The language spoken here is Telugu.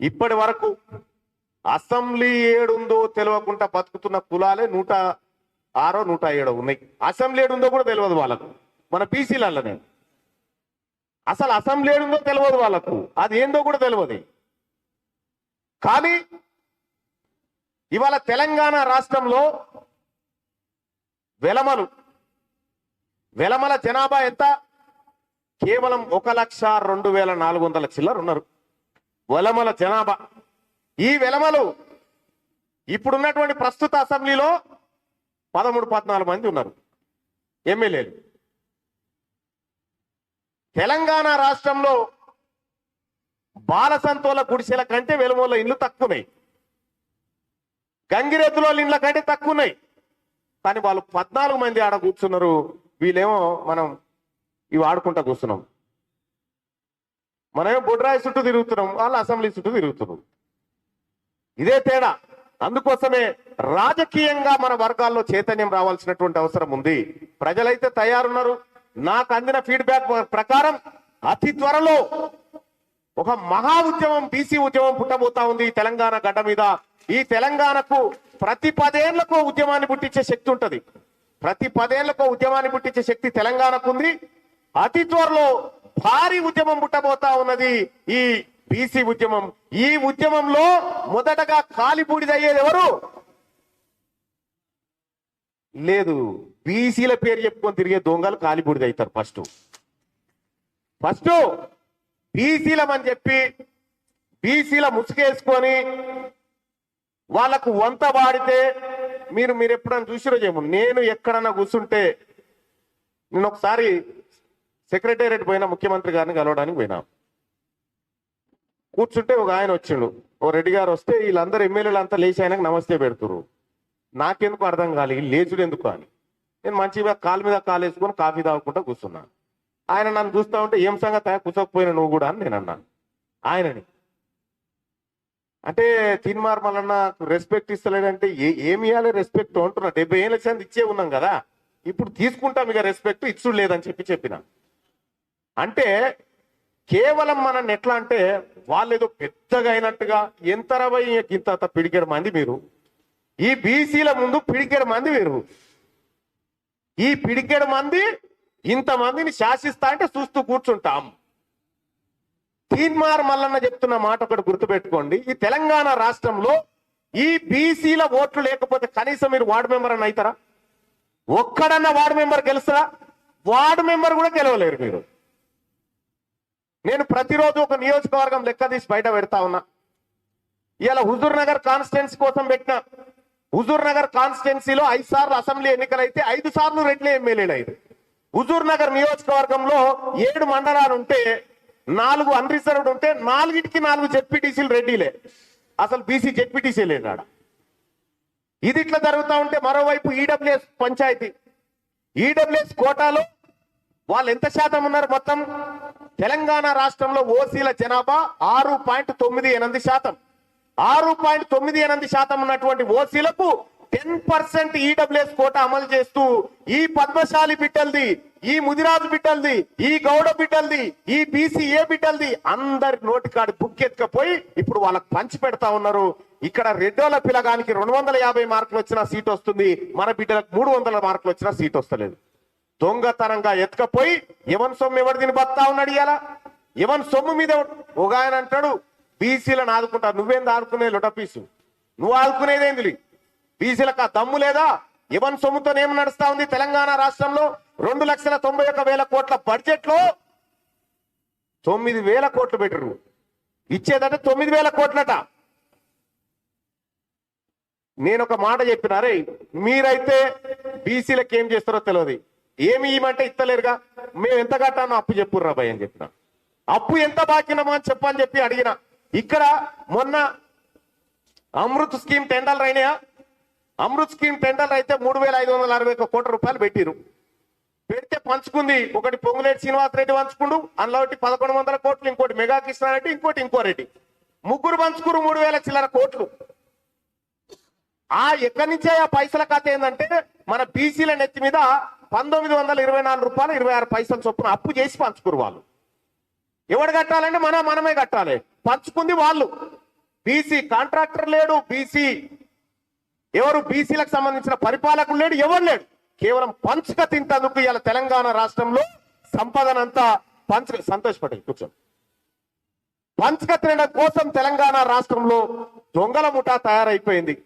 ఇప్పటి వరకు అసెంబ్లీ ఏడుందో తెలియకుండా బతుకుతున్న కులాలే నూట ఆరో నూట ఏడో ఉన్నాయి. అసెంబ్లీ ఏడుందో కూడా తెలియదు వాళ్ళకు. మన బీసీలలోనే అసలు అసెంబ్లీ ఏడుందో తెలియదు వాళ్ళకు. అది ఏందో కూడా తెలియదు కానీ ఇవాళ తెలంగాణ రాష్ట్రంలో వెలమలు. వెలమల జనాభా ఎంత? కేవలం ఒక లక్ష రెండు వేల నాలుగు వందల చిల్లర ఉన్నారు వెలమల జనాభా. ఈ వెలమలు ఇప్పుడున్నటువంటి ప్రస్తుత అసెంబ్లీలో పదమూడు పద్నాలుగు మంది ఉన్నారు. ఎమ్మెల్యేలు. తెలంగాణ రాష్ట్రంలో బాలసంతోల గుడిసెల కంటే వెలుమల ఇండ్లు తక్కువన్నాయి. గంగిరెద్దులో ఇండ్ల కంటే తక్కువన్నాయి. కానీ వాళ్ళు పద్నాలుగు మంది ఆడ కూర్చున్నారు. వీళ్ళేమో మనం ఇవి ఆడుకుంటా కూర్చున్నాం. మనమే బొడ్రాయి చుట్టూ తిరుగుతున్నాం వాళ్ళు అసెంబ్లీ చుట్టూ తిరుగుతున్నారు ఇదే తేడా. అందుకోసమే రాజకీయంగా మన వర్గాల్లో చైతన్యం రావాల్సినటువంటి అవసరం ఉంది. ప్రజలైతే తయారున్నారు. నాకు అందిన ఫీడ్బ్యాక్ ప్రకారం అతి త్వరలో ఒక మహా ఉద్యమం బీసీ ఉద్యమం పుట్టబోతా ఉంది ఈ తెలంగాణ గడ్డ మీద. ఈ తెలంగాణకు ప్రతి పదేళ్ళకు ఉద్యమాన్ని పుట్టించే శక్తి ఉంటుంది. ప్రతి పదేళ్ళకు ఉద్యమాన్ని పుట్టించే శక్తి తెలంగాణకు ఉంది. అతి త్వరలో భారీ ఉద్యమం పుట్టబోతా ఉన్నది ఈ బీసీ ఉద్యమం. ఈ ఉద్యమంలో మొదటగా కాలిపూడిదయ్యేది ఎవరు? లేదు బీసీల పేరు చెప్పుకొని తిరిగే దొంగలు కాలిపూడిది అవుతారు ఫస్ట్. ఫస్ట్ బీసీలమని చెప్పి బీసీల ముసుగేసుకొని వాళ్ళకు వంత వాడితే మీరు మీరు ఎప్పుడన్నా చూసిరో చేయము నేను ఎక్కడన్నా కూర్చుంటే నేను ఒకసారి సెక్రటేరియట్ పోయినా ముఖ్యమంత్రి గారిని కలవడానికి పోయినా. కూర్చుంటే ఒక ఆయన వచ్చిండు. ఓ రెడ్డి గారు వస్తే వీళ్ళందరూ ఎమ్మెల్యేలు అంతా లేచి ఆయనకు నమస్తే పెడుతురు నాకెందుకు అర్థం కాలి? లేచుడు ఎందుకు అని. నేను మంచిగా కాలు మీద కాలు వేసుకొని కాఫీ తాగుకుంటా కూర్చున్నాను ఆయన నన్ను చూస్తా ఉంటే ఏం సంగతి కూర్చోకపోయినా నువ్వు కూడా అని నేను అన్నాను ఆయనని. అంటే తిన్మార్ మళ్ళన్న రెస్పెక్ట్ ఇస్తలేడంటే ఏ- ఏమి ఇవ్వాలి రెస్పెక్ట్ అంటున్నా. డెబ్బై ఏళ్ళ చెంది ఇచ్చే ఉన్నాం కదా. ఇప్పుడు తీసుకుంటాం ఇక రెస్పెక్ట్. ఇచ్చుడు లేదని చెప్పి చెప్పినా. అంటే కేవలం మనం ఎట్లా అంటే వాళ్ళు ఏదో పెద్దగా అయినట్టుగా ఎంత రవై ఇంత పిడికెడు మంది మీరు. ఈ బీసీల ముందు పిడికెడు మంది మీరు. ఈ పిడికెడు మంది ఇంతమందిని శాసిస్తా అంటే చూస్తూ కూర్చుంటాం. తీన్మార్ మల్లన్న చెప్తున్న మాట ఒకటి గుర్తుపెట్టుకోండి. ఈ తెలంగాణ రాష్ట్రంలో ఈ బీసీల ఓట్లు లేకపోతే కనీసం మీరు వార్డు మెంబర్ అని అవుతారా? ఒక్కడన్నా వార్డు మెంబర్ గెలుస్తారా? వార్డు మెంబర్ కూడా గెలవలేరు మీరు. నేను ప్రతిరోజు ఒక నియోజకవర్గం లెక్క తీసి బయట పెడతా ఉన్నా. ఇలా హుజూర్ నగర్ కాన్స్టిట్యున్సీ కోసం పెట్టిన. హుజూర్ నగర్ కాన్స్టిట్యున్సీలో ఐదు సార్లు అసెంబ్లీ ఎన్నికలు అయితే ఐదు సార్లు రెడ్లే ఎమ్మెల్యేలు అయ్యారు. హుజూర్ నగర్ నియోజకవర్గంలో ఏడు మండలాలు ఉంటే నాలుగు అన్రిజర్వ్డ్ ఉంటే నాలుగిటికి నాలుగు జెడ్పీటీసీలు రెడ్డిలే. అసలు బీసీ జెడ్పీటీసీ లేనాడు ఇది ఇట్లా జరుగుతూ ఉంటే మరోవైపు ఈడబ్ల్యూఎస్ పంచాయతీ. ఈడబ్ల్యూఎస్ కోటాలో వాళ్ళు ఎంత శాతం ఉన్నారు మొత్తం? తెలంగాణ రాష్ట్రంలో ఓసీల జనాభా ఆరు పాయింట్ తొమ్మిది ఎనిమిది శాతం. ఆరు పాయింట్ తొమ్మిది ఎనిమిది శాతం ఉన్నటువంటి ఓసీలకు టెన్ పర్సెంట్ ఈడబ్ల్యూఎస్ కోట అమలు చేస్తూ ఈ పద్మశాలి బిడ్డల్ది ఈ ముదిరాజు బిడ్డల్ది ఈ గౌడ బిడ్డల్ది ఈ బీసీఏ బిడ్డల్ది అందరి నోటికాడి బుక్ ఎత్తుకపోయి ఇప్పుడు వాళ్ళకి పంచి పెడతా ఉన్నారు. ఇక్కడ రెడ్డోల పిల్లగానికి రెండు వందల యాభై మార్కులు వచ్చిన సీట్ వస్తుంది. మన బిడ్డలకు మూడు వందల మార్కులు వచ్చిన సీట్ వస్తలేదు. దొంగతనంగా ఎత్తుకపోయి ఎవరి సొమ్ము ఎవరు తిని బతా ఉన్నాడు ఇవాళ ఎవరి సొమ్ము మీద ఒక ఆయన అంటాడు బీసీలను ఆదుకుంటారు నువ్వేంది ఆదుకునే లొటపీసు నువ్వు ఆదుకునేదేంది బీసీలకు ఆ దమ్ము లేదా? ఎవరి సొమ్ముతో ఏం నడుస్తా ఉంది తెలంగాణ రాష్ట్రంలో? రెండు లక్షల తొంభై ఒక్క వేల కోట్ల బడ్జెట్లో తొమ్మిది వేల కోట్లు పెట్టరు ఇచ్చేదంటే తొమ్మిది వేల కోట్లట. నేను ఒక మాట చెప్పినారే మీరైతే బీసీలకు ఏం చేస్తారో తెలియదు ఏమి ఇవ్వమంటే ఇస్తలేరుగా. మేము ఎంత కట్టానో అప్పు చెప్పుర్రా భయ్ అని చెప్పిన. అప్పు ఎంత బాకినామో అని చెప్పని చెప్పి అడిగిన. ఇక్కడ మొన్న అమృత్ స్కీమ్ టెండర్లు అయినాయా? అమృత్ స్కీమ్ టెండర్లు అయితే మూడు వేల ఐదు వందల అరవై ఒక్క కోట్ల రూపాయలు పెట్టిరు పెడితే పంచుకుంది ఒకటి పొంగులేటి శ్రీనివాస్ రెడ్డి పంచుకుండు అందులో ఒకటి పదకొండు వందల కోట్లు ఇంకోటి మెగా కృష్ణారెడ్డి ఇంకోటి ఇంకో రెడ్డి. ముగ్గురు పంచుకురు మూడు వేల చిల్లర కోట్లు. ఆ ఎక్కడి నుంచే ఆ పైసల కథ ఏంటంటే మన బీసీల నెత్తి మీద పంతొమ్మిది వందల ఇరవై నాలుగు రూపాయలు ఇరవై ఆరు పైసలు చొప్పున అప్పు చేసి పంచుకురు వాళ్ళు. ఎవడు కట్టాలంటే మనం మనమే కట్టాలి. పంచుకుంది వాళ్ళు. బీసీ కాంట్రాక్టర్ లేడు బీసీ. ఎవరు బీసీలకు సంబంధించిన పరిపాలకులు లేడు ఎవరు లేడు. కేవలం పంచక తింటందుకు ఇలా తెలంగాణ రాష్ట్రంలో సంపదనంతా పంచ సంతోష్ పటేల్ కూర్చోండి. పంచక తినడం కోసం తెలంగాణ రాష్ట్రంలో దొంగల ముఠా తయారైపోయింది.